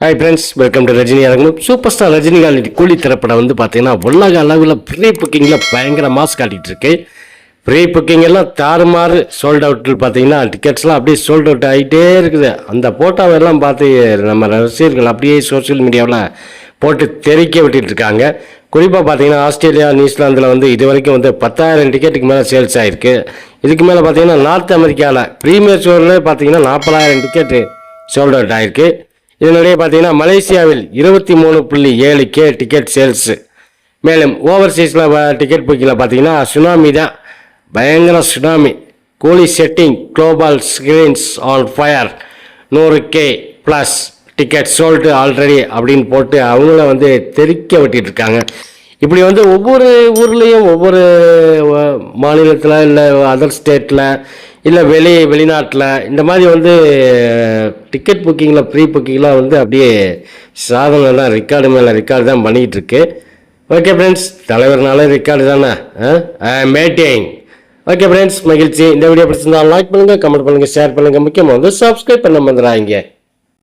Hi friends welcome to Rajini அரங்கம் super star Rajinikanth கூலி திரைப்படம் வந்து பார்த்தீங்கன்னா உலக அளவில் ப்ரீ புக்கிங்கில் பயங்கர மாஸ் காட்டிகிட்டு இருக்கு. ப்ரீ புக்கிங் எல்லாம் தாறுமாறு சோல்ட் அவுட் பார்த்தீங்கன்னா டிக்கெட்ஸ்லாம் அப்படியே சோல்ட் அவுட் ஆகிட்டே இருக்குது. அந்த போட்டோவெல்லாம் பார்த்து நம்ம ரசிகர்கள் அப்படியே சோஷியல் மீடியாவில் போட்டு தெறிக்க விட்டுட்டு இருக்காங்க. குறிப்பாக பார்த்தீங்கன்னா ஆஸ்திரேலியா நியூசிலாந்தில் வந்து இது வரைக்கும் வந்து பத்தாயிரம் டிக்கெட்டுக்கு மேலே சேல்ஸ் ஆகிருக்கு இதுக்கு மேலே பார்த்தீங்கன்னா நார்த் அமெரிக்காவில் ப்ரீமியர் ஷோவில் பார்த்தீங்கன்னா நாற்பதாயிரம் டிக்கெட்டு சோல்ட் அவுட் ஆகிருக்கு இதனிடையே பார்த்தீங்கன்னா மலேசியாவில் இருபத்தி மூணு புள்ளி ஏழு கே டிக்கெட் சேல்ஸு மேலும் ஓவர்சீஸில் டிக்கெட் புக்கிங்கில் பார்த்தீங்கன்னா சுனாமி தான். பயங்கர tsunami Coolie setting global screens on fire நூறு K plus ticket sold already அப்படின்னு போட்டு அவங்கள வந்து தெறிக்க விட்டுட்டு இருக்காங்க இப்படி வந்து ஒவ்வொரு ஊர்லேயும் ஒவ்வொரு மாநிலத்தில் இல்லை அதர் ஸ்டேட்டில் இல்லை வெளி வெளிநாட்டில் இந்த மாதிரி வந்து டிக்கெட் புக்கிங்கில் ப்ரீ புக்கிங்லாம் வந்து அப்படியே சாதனை தான் ரெக்கார்டு மேலே ரெக்கார்டு தான் பண்ணிகிட்ருக்கு ஓகே ஃப்ரெண்ட்ஸ் தலைவர்னால ரெக்கார்டு தானே? மேட்டிங் ஓகே ஃப்ரெண்ட்ஸ் மகிழ்ச்சி. இந்த வீடியோ பிடிச்சிருந்தா லைக் பண்ணுங்கள் கமெண்ட் பண்ணுங்கள் ஷேர் பண்ணுங்கள் முக்கியமாக வந்து சப்ஸ்கிரைப் பண்ண வந்துடுறாங்க